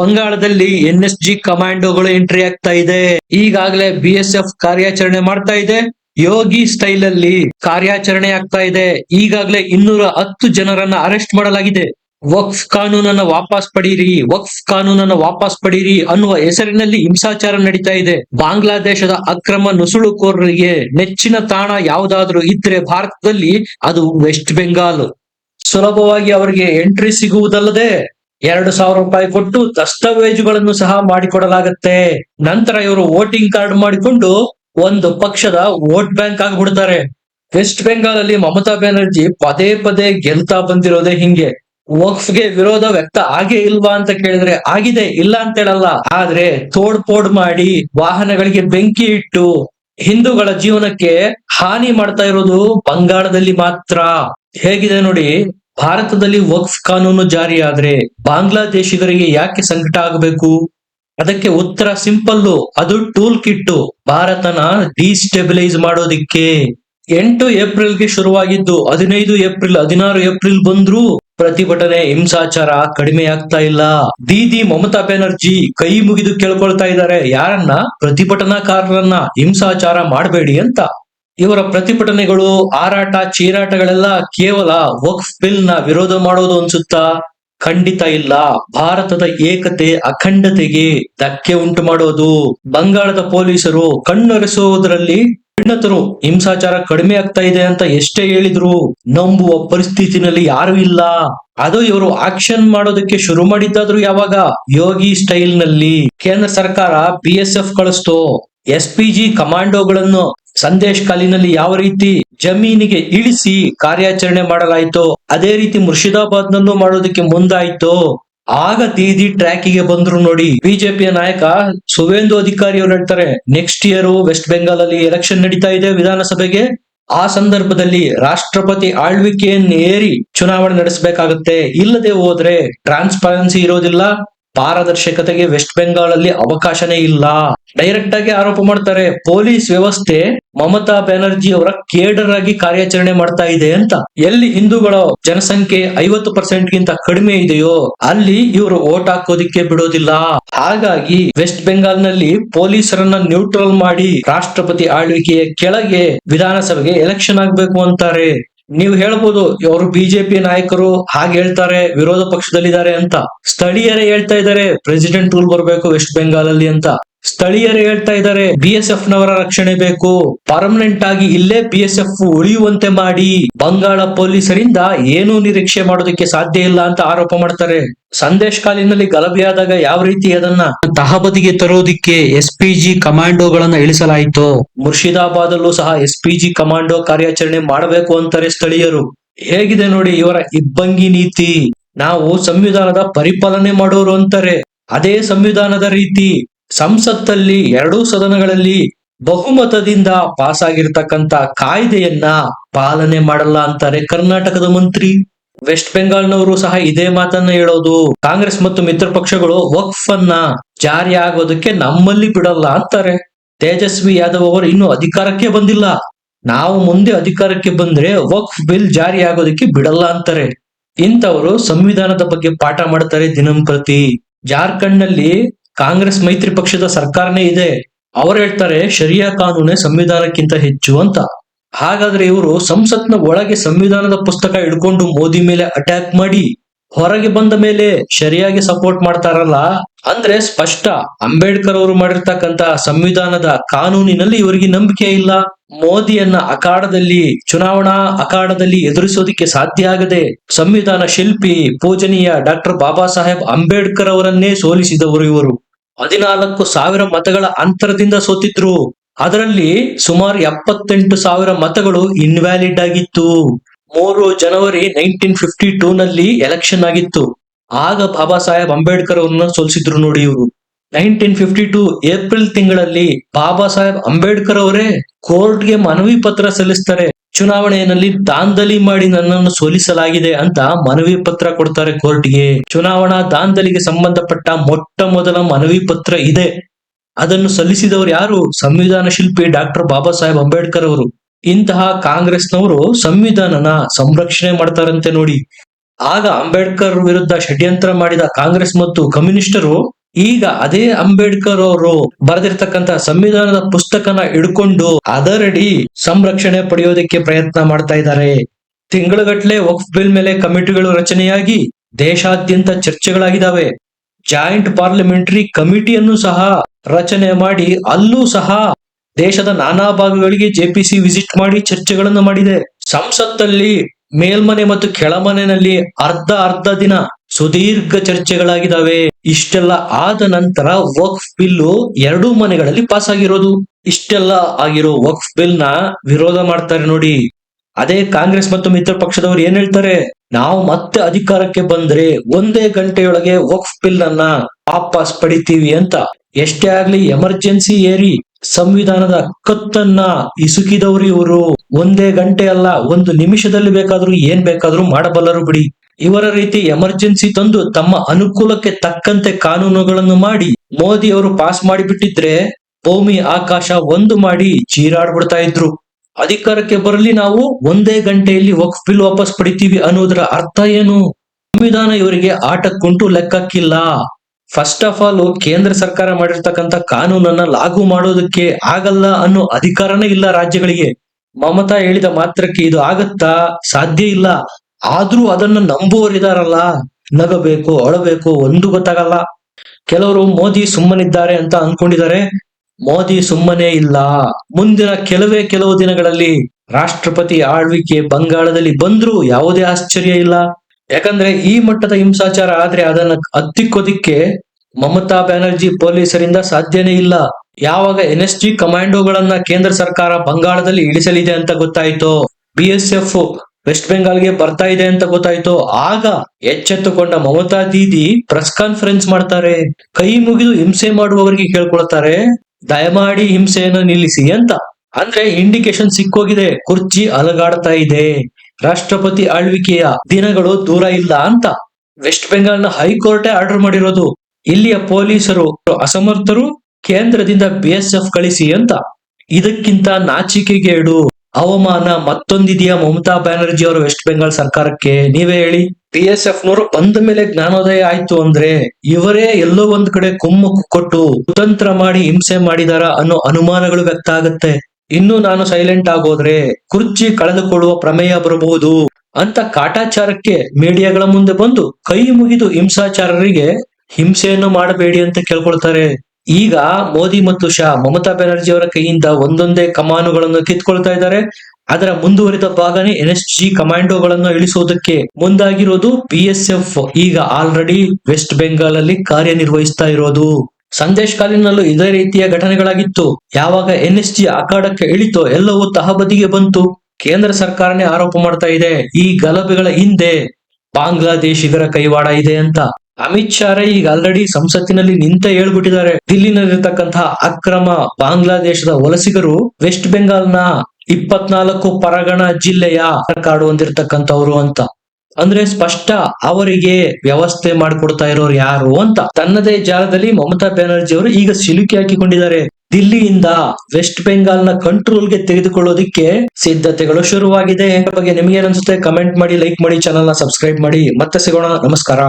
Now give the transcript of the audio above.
ಬಂಗಾಳದಲ್ಲಿ N S G ಕಮಾಂಡೋಗಳು entry ಆಗ್ತಾ ಇದೆ. ಈಗಾಗಲೇ ಬಿ ಎಸ್ ಎಫ್ ಕಾರ್ಯಾಚರಣೆ ಮಾಡ್ತಾ ಇದೆ. ಯೋಗಿ ಸ್ಟೈಲ್ ಅಲ್ಲಿ ಕಾರ್ಯಾಚರಣೆ ಆಗ್ತಾ ಇದೆ. ಈಗಾಗಲೇ ಇನ್ನೂರ ಹತ್ತು ಜನರನ್ನ ಅರೆಸ್ಟ್ ಮಾಡಲಾಗಿದೆ. ವಕ್ಫ್ ಕಾನೂನನ್ನ ವಾಪಸ್ ಪಡೀರಿ, ವಕ್ಫ್ ಕಾನೂನನ್ನ ವಾಪಸ್ ಪಡೀರಿ ಅನ್ನುವ ಹೆಸರಿನಲ್ಲಿ ಹಿಂಸಾಚಾರ ನಡೀತಾ ಇದೆ. ಬಾಂಗ್ಲಾದೇಶದ ಅಕ್ರಮ ನುಸುಳುಕೋರರಿಗೆ ನೆಚ್ಚಿನ ತಾಣ ಯಾವುದಾದ್ರೂ ಇದ್ರೆ ಭಾರತದಲ್ಲಿ ಅದು ವೆಸ್ಟ್ ಬೆಂಗಾಲ್. ಸುಲಭವಾಗಿ ಅವರಿಗೆ ಎಂಟ್ರಿ ಸಿಗುವುದಲ್ಲದೆ ಎರಡು ಸಾವಿರ ರೂಪಾಯಿ ಕೊಟ್ಟು ದಸ್ತಾವೇಜುಗಳನ್ನು ಸಹ ಮಾಡಿಕೊಡಲಾಗತ್ತೆ. ನಂತರ ಇವರು ವೋಟಿಂಗ್ ಕಾರ್ಡ್ ಮಾಡಿಕೊಂಡು ಒಂದು ಪಕ್ಷದ ವೋಟ್ ಬ್ಯಾಂಕ್ ಆಗಿಬಿಡ್ತಾರೆ. ವೆಸ್ಟ್ ಬೆಂಗಾಲ್ ಅಲ್ಲಿ ಮಮತಾ ಬ್ಯಾನರ್ಜಿ ಪದೇ ಪದೇ ಗೆಲ್ತಾ ಬಂದಿರೋದೇ ಹಿಂಗೆ. ವಕ್ಫ್ಗೆ ವಿರೋಧ ವ್ಯಕ್ತ ಆಗೇ ಇಲ್ವಾ ಅಂತ ಕೇಳಿದ್ರೆ ಆಗಿದೆ, ಇಲ್ಲ ಅಂತ ಹೇಳಲ್ಲ. ಆದ್ರೆ ತೋಡ್ ಪೋಡ್ ಮಾಡಿ ವಾಹನಗಳಿಗೆ ಬೆಂಕಿ ಇಟ್ಟು ಹಿಂದೂಗಳ ಜೀವನಕ್ಕೆ ಹಾನಿ ಮಾಡ್ತಾ ಇರೋದು ಬಂಗಾಳದಲ್ಲಿ ಮಾತ್ರ. ಹೇಗಿದೆ ನೋಡಿ ಭಾರತದಲ್ಲಿ ವಕ್ಫ್ ಕಾನೂನು ಜಾರಿಯಾದ್ರೆ ಬಾಂಗ್ಲಾದೇಶಿಗರಿಗೆ ಯಾಕೆ ಸಂಕಟ ಆಗಬೇಕು? ಅದಕ್ಕೆ ಉತ್ತರ ಸಿಂಪಲ್ಲು, ಅದು ಟೂಲ್ ಕಿಟ್ಟು. ಭಾರತನ ಡಿಸ್ಟೆಬಿಲೈಸ್ ಮಾಡೋದಿಕ್ಕೆ ಎಂಟು ಏಪ್ರಿಲ್ಗೆ ಶುರುವಾಗಿದ್ದು, ಹದಿನೈದು ಏಪ್ರಿಲ್, ಹದಿನಾರು ಏಪ್ರಿಲ್ ಬಂದ್ರೂ ಪ್ರತಿಭಟನೆ, ಹಿಂಸಾಚಾರ ಕಡಿಮೆ ಆಗ್ತಾ ಇಲ್ಲ. ದೀದಿ ಮಮತಾ ಬ್ಯಾನರ್ಜಿ ಕೈ ಮುಗಿದು ಕೇಳ್ಕೊಳ್ತಾ ಇದ್ದಾರೆ. ಯಾರನ್ನ? ಪ್ರತಿಭಟನಾಕಾರರನ್ನ. ಹಿಂಸಾಚಾರ ಮಾಡಬೇಡಿ ಅಂತ. ಇವರ ಪ್ರತಿಭಟನೆಗಳು, ಆರಾಟ, ಚೀರಾಟಗಳೆಲ್ಲ ಕೇವಲ ವಕ್ಫ್ ಬಿಲ್ನ ವಿರೋಧ ಮಾಡೋದು ಅನ್ಸುತ್ತಾ? ಖಂಡಿತ ಇಲ್ಲ. ಭಾರತದ ಏಕತೆ, ಅಖಂಡತೆಗೆ ಧಕ್ಕೆ ಉಂಟು ಮಾಡೋದು. ಬಂಗಾಳದ ಪೊಲೀಸರು ಕಣ್ಣೊರೆಸುವುದರಲ್ಲಿ ಉನ್ನತರು ಹಿಂಸಾಚಾರ ಕಡಿಮೆ ಆಗ್ತಾ ಇದೆ ಅಂತ ಎಷ್ಟೇ ಹೇಳಿದ್ರು ನಂಬುವ ಪರಿಸ್ಥಿತಿನಲ್ಲಿ ಯಾರು ಇಲ್ಲ. ಅದು ಇವರು ಆಕ್ಷನ್ ಮಾಡೋದಕ್ಕೆ ಶುರು ಮಾಡಿದ್ದಾದ್ರು ಯಾವಾಗ? ಯೋಗಿ ಸ್ಟೈಲ್ನಲ್ಲಿ ಕೇಂದ್ರ ಸರ್ಕಾರ ಬಿ ಎಸ್ ಎಫ್ ಕಳಿಸ್ತು. ಎಸ್ ಪಿ ಜಿ ಕಮಾಂಡೋಗಳನ್ನು ಸಂದೇಶ್ ಕಾಲಿನಲ್ಲಿ ಯಾವ ರೀತಿ ಜಮೀನಿಗೆ ಇಳಿಸಿ ಕಾರ್ಯಾಚರಣೆ ಮಾಡಲಾಯಿತು, ಅದೇ ರೀತಿ ಮುರ್ಷಿದಾಬಾದ್ ನಲ್ಲೂ ಮಾಡೋದಕ್ಕೆ ಮುಂದಾಯ್ತು. ಆಗ ದೀದಿ ಟ್ರ್ಯಾಕಿಗೆ ಬಂದ್ರು ನೋಡಿ ಬಿಜೆಪಿಯ ನಾಯಕ ಸುವೇಂದು ಅಧಿಕಾರಿ ಅವರು ಹೇಳ್ತಾರೆ ನೆಕ್ಸ್ಟ್ ಇಯರ್ ವೆಸ್ಟ್ ಬೆಂಗಾಲ್ ಅಲ್ಲಿ ಎಲೆಕ್ಷನ್ ನಡೀತಾ ಇದೆ ವಿಧಾನಸಭೆಗೆ. ಆ ಸಂದರ್ಭದಲ್ಲಿ ರಾಷ್ಟ್ರಪತಿ ಆಳ್ವಿಕೆಯನ್ನು ಏರಿ ಚುನಾವಣೆ ನಡೆಸಬೇಕಾಗುತ್ತೆ. ಇಲ್ಲದೆ ಹೋದ್ರೆ ಟ್ರಾನ್ಸ್ಪರೆನ್ಸಿ ಇರೋದಿಲ್ಲ. ಪಾರದರ್ಶಕತೆಗೆ ವೆಸ್ಟ್ ಬೆಂಗಾಲ್ ಅಲ್ಲಿ ಅವಕಾಶನೇ ಇಲ್ಲ. ಡೈರೆಕ್ಟ್ ಆಗಿ ಆರೋಪ ಮಾಡ್ತಾರೆ, ಪೊಲೀಸ್ ವ್ಯವಸ್ಥೆ ಮಮತಾ ಬ್ಯಾನರ್ಜಿ ಅವರ ಕೇಡರ್ ಆಗಿ ಕಾರ್ಯಾಚರಣೆ ಮಾಡ್ತಾ ಇದೆ ಅಂತ. ಎಲ್ಲಿ ಹಿಂದೂಗಳ ಜನಸಂಖ್ಯೆ ಐವತ್ತು ಪರ್ಸೆಂಟ್ ಗಿಂತ ಕಡಿಮೆ ಇದೆಯೋ, ಅಲ್ಲಿ ಇವರು ಓಟ್ ಹಾಕೋದಿಕ್ಕೆ ಬಿಡೋದಿಲ್ಲ. ಹಾಗಾಗಿ ವೆಸ್ಟ್ ಬೆಂಗಾಲ್ನಲ್ಲಿ ಪೊಲೀಸರನ್ನ ನ್ಯೂಟ್ರಲ್ ಮಾಡಿ ರಾಷ್ಟ್ರಪತಿ ಆಳ್ವಿಕೆಯ ಕೆಳಗೆ ವಿಧಾನಸಭೆಗೆ ಎಲೆಕ್ಷನ್ ಆಗ್ಬೇಕು ಅಂತಾರೆ. ನೀವು ಹೇಳ್ಬೋದು ಅವರು ಬಿಜೆಪಿ ನಾಯಕರು ಹಾಗೆ ಹೇಳ್ತಾರೆ, ವಿರೋಧ ಪಕ್ಷದಲ್ಲಿದ್ದಾರೆ ಅಂತ. ಸ್ಥಳೀಯರೇ ಹೇಳ್ತಾ ಇದ್ದಾರೆ ಪ್ರೆಸಿಡೆಂಟ್ ರೂಲ್ ಬರಬೇಕು ವೆಸ್ಟ್ ಬೆಂಗಾಲ್ ಅಲ್ಲಿ ಅಂತ. ಸ್ಥಳೀಯರೇ ಹೇಳ್ತಾ ಇದ್ದಾರೆ ಬಿ ಎಸ್ ಎಫ್ ನವರ ರಕ್ಷಣೆ ಬೇಕು. ಪರ್ಮನೆಂಟ್ ಆಗಿ ಇಲ್ಲೇ ಬಿ ಎಸ್ ಎಫ್ ಉಳಿಯುವಂತೆ ಮಾಡಿ. ಬಂಗಾಳ ಪೊಲೀಸರಿಂದ ಏನೂ ನಿರೀಕ್ಷೆ ಮಾಡೋದಕ್ಕೆ ಸಾಧ್ಯ ಇಲ್ಲ ಅಂತ ಆರೋಪ ಮಾಡ್ತಾರೆ. ಸಂದೇಶ್ ಕಾಲಿನಲ್ಲಿ ಗಲಭೆಯಾದಾಗ ಯಾವ ರೀತಿ ಅದನ್ನ ತಹಬದಿಗೆ ತರೋದಿಕ್ಕೆ ಎಸ್ ಪಿ ಜಿ ಕಮಾಂಡೋಗಳನ್ನ ಇಳಿಸಲಾಯಿತು. ಮುರ್ಷಿದಾಬಾದ್ ಅಲ್ಲೂ ಸಹ ಎಸ್ ಪಿ ಜಿ ಕಮಾಂಡೋ ಕಾರ್ಯಾಚರಣೆ ಮಾಡಬೇಕು ಅಂತಾರೆ ಸ್ಥಳೀಯರು. ಹೇಗಿದೆ ನೋಡಿ ಇವರ ಇಬ್ಬಂಗಿ ನೀತಿ. ನಾವು ಸಂವಿಧಾನದ ಪರಿಪಾಲನೆ ಮಾಡೋರು ಅಂತಾರೆ. ಅದೇ ಸಂವಿಧಾನದ ರೀತಿ. ಸಂಸತ್ತಲ್ಲಿ ಎರಡೂ ಸದನಗಳಲ್ಲಿ ಬಹುಮತದಿಂದ ಪಾಸ್ ಆಗಿರ್ತಕ್ಕಂತ ಕಾಯ್ದೆಯನ್ನ ಪಾಲನೆ ಮಾಡಲ್ಲ ಅಂತಾರೆ ಕರ್ನಾಟಕದ ಮಂತ್ರಿ. ವೆಸ್ಟ್ ಬೆಂಗಾಲ್ನವರು ಸಹ ಇದೇ ಮಾತನ್ನ ಹೇಳೋದು. ಕಾಂಗ್ರೆಸ್ ಮತ್ತು ಮಿತ್ರ ಪಕ್ಷಗಳು ವಕ್ಫ್ ಅನ್ನ ಜಾರಿ ಆಗೋದಕ್ಕೆ ನಮ್ಮಲ್ಲಿ ಬಿಡಲ್ಲ ಅಂತಾರೆ. ತೇಜಸ್ವಿ ಯಾದವ್ ಅವರು ಇನ್ನು ಅಧಿಕಾರಕ್ಕೆ ಬಂದಿಲ್ಲ. ನಾವು ಮುಂದೆ ಅಧಿಕಾರಕ್ಕೆ ಬಂದ್ರೆ ವಕ್ಫ್ ಬಿಲ್ ಜಾರಿ ಆಗೋದಕ್ಕೆ ಬಿಡಲ್ಲ ಅಂತಾರೆ. ಇಂಥವರು ಸಂವಿಧಾನದ ಬಗ್ಗೆ ಪಾಠ ಮಾಡ್ತಾರೆ ದಿನಂಪ್ರತಿ. ಜಾರ್ಖಂಡ್ನಲ್ಲಿ ಕಾಂಗ್ರೆಸ್ ಮೈತ್ರಿ ಪಕ್ಷದ ಸರ್ಕಾರನೇ ಇದೆ. ಅವ್ರು ಹೇಳ್ತಾರೆ, ಶರಿಯಾ ಕಾನೂನೇ ಸಂವಿಧಾನಕ್ಕಿಂತ ಹೆಚ್ಚು ಅಂತ. ಹಾಗಾದ್ರೆ ಇವರು ಸಂಸತ್ನ ಒಳಗೆ ಸಂವಿಧಾನದ ಪುಸ್ತಕ ಹಿಡ್ಕೊಂಡು ಮೋದಿ ಮೇಲೆ ಅಟ್ಯಾಕ್ ಮಾಡಿ, ಹೊರಗೆ ಬಂದ ಮೇಲೆ ಶರಿಯಾಗಿ ಸಪೋರ್ಟ್ ಮಾಡ್ತಾರಲ್ಲ? ಅಂದ್ರೆ ಸ್ಪಷ್ಟ, ಅಂಬೇಡ್ಕರ್ ಅವರು ಮಾಡಿರ್ತಕ್ಕಂತ ಸಂವಿಧಾನದ ಕಾನೂನಿನಲ್ಲಿ ಇವರಿಗೆ ನಂಬಿಕೆ ಇಲ್ಲ. ಮೋದಿಯನ್ನ ಅಖಾಡದಲ್ಲಿ, ಚುನಾವಣಾ ಅಖಾಡದಲ್ಲಿ ಎದುರಿಸೋದಿಕ್ಕೆ ಸಾಧ್ಯ ಆಗದೆ, ಸಂವಿಧಾನ ಶಿಲ್ಪಿ ಪೂಜನೀಯ ಡಾಕ್ಟರ್ ಬಾಬಾ ಸಾಹೇಬ್ ಅಂಬೇಡ್ಕರ್ ಅವರನ್ನೇ ಸೋಲಿಸಿದವರು ಇವರು. ಹದಿನಾಲ್ಕು ಸಾವಿರ ಮತಗಳ ಅಂತರದಿಂದ ಸೋತಿದ್ರು. ಅದರಲ್ಲಿ ಸುಮಾರು ಎಪ್ಪತ್ತೆಂಟು ಸಾವಿರ ಮತಗಳು ಇನ್ವ್ಯಾಲಿಡ್ ಆಗಿತ್ತು. ಮೂರು ಜನವರಿ ನೈನ್ಟೀನ್ ಫಿಫ್ಟಿ ಟೂ ನಲ್ಲಿ ಎಲೆಕ್ಷನ್ ಆಗಿತ್ತು. ಆಗ ಬಾಬಾ ಸಾಹೇಬ್ ಅಂಬೇಡ್ಕರ್ ಅವ್ರನ್ನ ಸೋಲಿಸಿದ್ರು ನೋಡಿ ಇವರು. ನೈನ್ಟೀನ್ ಫಿಫ್ಟಿ ಟೂ ಏಪ್ರಿಲ್ ತಿಂಗಳಲ್ಲಿ ಬಾಬಾ ಸಾಹೇಬ್ ಅಂಬೇಡ್ಕರ್ ಅವರೇ ಕೋರ್ಟ್ಗೆ ಮನವಿ ಪತ್ರ ಸಲ್ಲಿಸ್ತಾರೆ. ಚುನಾವಣೆಯಲ್ಲಿ ದಾಂಧಲಿ ಮಾಡಿ ನನ್ನನ್ನು ಸೋಲಿಸಲಾಗಿದೆ ಅಂತ ಮನವಿ ಪತ್ರ ಕೊಡ್ತಾರೆ ಕೋರ್ಟ್ಗೆ. ಚುನಾವಣಾ ದಾಂಧಲಿಗೆ ಸಂಬಂಧಪಟ್ಟ ಮೊಟ್ಟ ಮೊದಲ ಮನವಿ ಪತ್ರ ಇದೆ. ಅದನ್ನು ಸಲ್ಲಿಸಿದವರು ಯಾರು? ಸಂವಿಧಾನ ಶಿಲ್ಪಿ ಡಾಕ್ಟರ್ ಬಾಬಾ ಸಾಹೇಬ್ ಅಂಬೇಡ್ಕರ್ ಅವರು. ಇಂತಹ ಕಾಂಗ್ರೆಸ್ನವರು ಸಂವಿಧಾನನ ಸಂರಕ್ಷಣೆ ಮಾಡ್ತಾರಂತೆ ನೋಡಿ. ಆಗ ಅಂಬೇಡ್ಕರ್ ವಿರುದ್ಧ ಷಡ್ಯಂತ್ರ ಮಾಡಿದ ಕಾಂಗ್ರೆಸ್ ಮತ್ತು ಕಮ್ಯುನಿಸ್ಟರು ಈಗ ಅದೇ ಅಂಬೇಡ್ಕರ್ ಅವರು ಬರೆದಿರ್ತಕ್ಕಂತ ಸಂವಿಧಾನದ ಪುಸ್ತಕನ ಹಿಡ್ಕೊಂಡು ಅದರಡಿ ಸಂರಕ್ಷಣೆ ಪಡೆಯೋದಕ್ಕೆ ಪ್ರಯತ್ನ ಮಾಡ್ತಾ ಇದ್ದಾರೆ. ತಿಂಗಳಗಟ್ಲೆ ವಕ್ಫ್ ಬಿಲ್ ಮೇಲೆ ಕಮಿಟಿಗಳು ರಚನೆಯಾಗಿ ದೇಶಾದ್ಯಂತ ಚರ್ಚೆಗಳಾಗಿದ್ದಾವೆ ಜಾಯಿಂಟ್ ಪಾರ್ಲಿಮೆಂಟರಿ ಕಮಿಟಿಯನ್ನು ಸಹ ರಚನೆ ಮಾಡಿ ಅಲ್ಲೂ ಸಹ ದೇಶದ ನಾನಾ ಭಾಗಗಳಿಗೆ ಜೆಪಿಸಿ ವಿಸಿಟ್ ಮಾಡಿ ಚರ್ಚೆಗಳನ್ನು ಮಾಡಿದೆ. ಸಂಸತ್ತಲ್ಲಿ ಮೇಲ್ಮನೆ ಮತ್ತು ಕೆಳಮನೆಯಲ್ಲಿ ಅರ್ಧ ಅರ್ಧ ದಿನ ಸುದೀರ್ಘ ಚರ್ಚೆಗಳಾಗಿದ್ದಾವೆ ಇಷ್ಟೆಲ್ಲ ಆದ ನಂತರ ವಕ್ಫ್ ಬಿಲ್ಲು ಎರಡೂ ಮನೆಗಳಲ್ಲಿ ಪಾಸ್ ಆಗಿರೋದು. ಇಷ್ಟೆಲ್ಲ ಆಗಿರೋ ವಕ್ಫ್ ಬಿಲ್ನ ವಿರೋಧ ಮಾಡ್ತಾರೆ ನೋಡಿ. ಅದೇ ಕಾಂಗ್ರೆಸ್ ಮತ್ತು ಮಿತ್ರ ಪಕ್ಷದವರು ಏನ್ ಹೇಳ್ತಾರೆ? ನಾವು ಮತ್ತೆ ಅಧಿಕಾರಕ್ಕೆ ಬಂದ್ರೆ ಒಂದೇ ಗಂಟೆಯೊಳಗೆ ವಕ್ಫ್ ಬಿಲ್ ಅನ್ನ ವಾಪಸ್ ಪಡಿತೀವಿ ಅಂತ. ಎಷ್ಟೇ ಆಗ್ಲಿ ಎಮರ್ಜೆನ್ಸಿ ಏರಿ ಸಂವಿಧಾನದ ಕತ್ತನ್ನ ಇಸುಕಿದವರು ಇವರು. ಒಂದೇ ಗಂಟೆ ಅಲ್ಲ, ಒಂದು ನಿಮಿಷದಲ್ಲಿ ಬೇಕಾದ್ರೂ ಏನ್ ಬೇಕಾದ್ರೂ ಮಾಡಬಲ್ಲರು ಬಿಡಿ. ಇವರ ರೀತಿ ಎಮರ್ಜೆನ್ಸಿ ತಂದು ತಮ್ಮ ಅನುಕೂಲಕ್ಕೆ ತಕ್ಕಂತೆ ಕಾನೂನುಗಳನ್ನು ಮಾಡಿ ಮೋದಿ ಅವರು ಪಾಸ್ ಮಾಡಿಬಿಟ್ಟಿದ್ರೆ ಭೂಮಿ ಆಕಾಶ ಒಂದು ಮಾಡಿ ಚೀರಾಡ್ಬಿಡ್ತಾ ಇದ್ರು. ಅಧಿಕಾರಕ್ಕೆ ಬರಲಿ ನಾವು ಒಂದೇ ಗಂಟೆಯಲ್ಲಿ ವಕ್ಫ್ ಬಿಲ್ ವಾಪಸ್ ಪಡಿತೀವಿ ಅನ್ನೋದರ ಅರ್ಥ ಏನು? ಸಂವಿಧಾನ ಇವರಿಗೆ ಆಟಕ್ಕುಂಟು ಲೆಕ್ಕಕ್ಕಿಲ್ಲ. ಫಸ್ಟ್ ಆಫ್ ಆಲ್ ಕೇಂದ್ರ ಸರ್ಕಾರ ಮಾಡಿರ್ತಕ್ಕಂಥ ಕಾನೂನನ್ನ ಲಾಗು ಮಾಡೋದಕ್ಕೆ ಆಗಲ್ಲ ಅನ್ನೋ ಅಧಿಕಾರನೇ ಇಲ್ಲ ರಾಜ್ಯಗಳಿಗೆ. ಮಮತಾ ಹೇಳಿದ ಮಾತ್ರಕ್ಕೆ ಇದು ಆಗತ್ತಾ? ಸಾಧ್ಯ ಇಲ್ಲ. ಆದ್ರೂ ಅದನ್ನ ನಂಬುವರಿದಾರಲ್ಲ ನಗಬೇಕು, ಅಳಬೇಕು, ಒಂದು ಗೊತ್ತಾಗಲ್ಲ. ಕೆಲವರು ಮೋದಿ ಸುಮ್ಮನಿದ್ದಾರೆ ಅಂತ ಅನ್ಕೊಂಡಿದ್ದಾರೆ. ಮೋದಿ ಸುಮ್ಮನೆ ಇಲ್ಲ. ಮುಂದಿನ ಕೆಲವೇ ಕೆಲವು ದಿನಗಳಲ್ಲಿ ರಾಷ್ಟ್ರಪತಿ ಆಳ್ವಿಕೆ ಬಂಗಾಳದಲ್ಲಿ ಬಂದ್ರೂ ಯಾವುದೇ ಆಶ್ಚರ್ಯ ಇಲ್ಲ. ಯಾಕಂದ್ರೆ ಈ ಮಟ್ಟದ ಹಿಂಸಾಚಾರ ಆದ್ರೆ ಅದನ್ನ ಹತ್ತಿಕ್ಕೋದಿಕ್ಕೆ ಮಮತಾ ಬ್ಯಾನರ್ಜಿ ಪೊಲೀಸರಿಂದ ಸಾಧ್ಯನೇ ಇಲ್ಲ. ಯಾವಾಗ ಎನ್ ಎಸ್ ಜಿ ಕಮಾಂಡೋಗಳನ್ನ ಕೇಂದ್ರ ಸರ್ಕಾರ ಬಂಗಾಳದಲ್ಲಿ ಇಳಿಸಲಿದೆ ಅಂತ ಗೊತ್ತಾಯ್ತು. ಬಿ ಎಫ್ ವೆಸ್ಟ್ ಬೆಂಗಾಲ್ಗೆ ಬರ್ತಾ ಇದೆ ಅಂತ ಗೊತ್ತಾಯ್ತು. ಆಗ ಎಚ್ಚೆತ್ತುಕೊಂಡ ಮಮತಾ ದೀದಿ ಪ್ರೆಸ್ ಕಾನ್ಫರೆನ್ಸ್ ಮಾಡ್ತಾರೆ. ಕೈ ಮುಗಿದು ಹಿಂಸೆ ಮಾಡುವವರಿಗೆ ಕೇಳ್ಕೊಳ್ತಾರೆ. ದಯಮಾಡಿ ಹಿಂಸೆಯನ್ನು ನಿಲ್ಲಿಸಿ ಅಂತ. ಅಂದ್ರೆ ಇಂಡಿಕೇಶನ್ ಸಿಕ್ಕೋಗಿದೆ. ಕುರ್ಚಿ ಅಲಗಾಡ್ತಾ ಇದೆ. ರಾಷ್ಟ್ರಪತಿ ಆಳ್ವಿಕೆಯ ದಿನಗಳು ದೂರ ಇಲ್ಲ ಅಂತ. ವೆಸ್ಟ್ ಬೆಂಗಾಲ್ನ ಹೈಕೋರ್ಟೇ ಆರ್ಡರ್ ಮಾಡಿರೋದು. ಇಲ್ಲಿಯ ಪೊಲೀಸರು, ಅಸಮರ್ಥರು ಕೇಂದ್ರದಿಂದ ಬಿ ಎಫ್ ಕಳಿಸಿ ಅಂತ. ಇದಕ್ಕಿಂತ ನಾಚಿಕೆಗೇಡು. ಅವಮಾನ ಮತ್ತೊಂದಿದೆಯಾ? ಮಮತಾ ಬ್ಯಾನರ್ಜಿ ಅವರು ವೆಸ್ಟ್ ಬೆಂಗಾಲ್ ಸರ್ಕಾರಕ್ಕೆ? ನೀವೇ ಹೇಳಿ. ಬಿ ಎಸ್ ಎಫ್ ನವರು ಬಂದ ಮೇಲೆ ಜ್ಞಾನೋದಯ ಆಯ್ತು ಅಂದ್ರೆ ಇವರೇ ಎಲ್ಲೋ ಒಂದ್ ಕಡೆ ಕುಮ್ಮಕ್ಕು ಕೊಟ್ಟು ಕುತಂತ್ರ ಮಾಡಿ ಹಿಂಸೆ ಮಾಡಿದಾರ ಅನ್ನೋ ಅನುಮಾನಗಳು ವ್ಯಕ್ತ ಆಗತ್ತೆ. ಇನ್ನು ನಾನು ಸೈಲೆಂಟ್ ಆಗೋದ್ರೆ ಕುರ್ಚಿ ಕಳೆದುಕೊಳ್ಳುವ ಪ್ರಮೇಯ ಬರಬಹುದು ಅಂತ ಕಾಟಾಚಾರಕ್ಕೆ ಮೀಡಿಯಾಗಳ ಮುಂದೆ ಬಂದು ಕೈ ಮುಗಿದು ಹಿಂಸಾಚಾರರಿಗೆ ಹಿಂಸೆಯನ್ನು ಮಾಡಬೇಡಿ ಅಂತ ಕೇಳ್ಕೊಳ್ತಾರೆ. ಈಗ ಮೋದಿ ಮತ್ತು ಶಾ ಮಮತಾ ಬ್ಯಾನರ್ಜಿ ಅವರ ಕೈಯಿಂದ ಒಂದೊಂದೇ ಕಮಾನುಗಳನ್ನು ಕಿತ್ಕೊಳ್ತಾ ಇದ್ದಾರೆ. ಅದರ ಮುಂದುವರಿದ ಭಾಗನೇ ಎನ್ ಎಸ್ ಜಿ ಕಮಾಂಡೋಗಳನ್ನು ಇಳಿಸುವುದಕ್ಕೆ ಮುಂದಾಗಿರೋದು ಪಿ ಎಸ್ ಎಫ್. ಈಗ ಆಲ್ರೆಡಿ ವೆಸ್ಟ್ ಬೆಂಗಾಲ್ ಅಲ್ಲಿ ಕಾರ್ಯನಿರ್ವಹಿಸ್ತಾ ಇರೋದು. ಸಂದೇಶ್ ಕಾಲಿನಲ್ಲೂ ಇದೇ ರೀತಿಯ ಘಟನೆಗಳಾಗಿತ್ತು. ಯಾವಾಗ ಎನ್ ಎಸ್ ಜಿ ಅಖಾಡಕ್ಕೆ ಇಳಿತೋ ಎಲ್ಲವೂ ತಹಬದಿಗೆ ಬಂತು. ಕೇಂದ್ರ ಸರ್ಕಾರನೇ ಆರೋಪ ಮಾಡ್ತಾ ಇದೆ, ಈ ಗಲಭೆಗಳ ಹಿಂದೆ ಬಾಂಗ್ಲಾದೇಶಿಗರ ಕೈವಾಡ ಇದೆ ಅಂತ. ಅಮಿತ್ ಶಾ ಈಗ ಆಲ್ರೆಡಿ ಸಂಸತ್ತಿನಲ್ಲಿ ನಿಂತ ಹೇಳ್ಬಿಟ್ಟಿದ್ದಾರೆ. ದಿಲ್ಲಿನಲ್ಲಿರ್ತಕ್ಕಂತಹ ಅಕ್ರಮ ಬಾಂಗ್ಲಾದೇಶದ ವಲಸಿಗರು ವೆಸ್ಟ್ ಬೆಂಗಾಲ್ನ ಇಪ್ಪತ್ನಾಲ್ಕು ಪರಗಣ ಜಿಲ್ಲೆಯ ಕಾಡು ಹೊಂದಿರತಕ್ಕಂಥವ್ರು ಅಂತ. ಅಂದ್ರೆ ಸ್ಪಷ್ಟ ಅವರಿಗೆ ವ್ಯವಸ್ಥೆ ಮಾಡಿಕೊಡ್ತಾ ಇರೋರು ಯಾರು ಅಂತ. ತನ್ನದೇ ಜಾಗದಲ್ಲಿ ಮಮತಾ ಬ್ಯಾನರ್ಜಿ ಅವರು ಈಗ ಸಿಲುಕಿ ಹಾಕಿಕೊಂಡಿದ್ದಾರೆ. ದಿಲ್ಲಿಯಿಂದ ವೆಸ್ಟ್ ಬೆಂಗಾಲ್ನ ಕಂಟ್ರೋಲ್ಗೆ ತೆಗೆದುಕೊಳ್ಳೋದಿಕ್ಕೆ ಸಿದ್ಧತೆಗಳು ಶುರುವಾಗಿದೆ. ಬಗ್ಗೆ ನಿಮ್ಗೆ ಅನ್ಸುತ್ತೆ? ಕಮೆಂಟ್ ಮಾಡಿ ಲೈಕ್ ಮಾಡಿ ಚಾನಲ್ನ ಸಬ್ಸ್ಕ್ರೈಬ್ ಮಾಡಿ. ಮತ್ತೆ ಸಿಗೋಣ. ನಮಸ್ಕಾರ.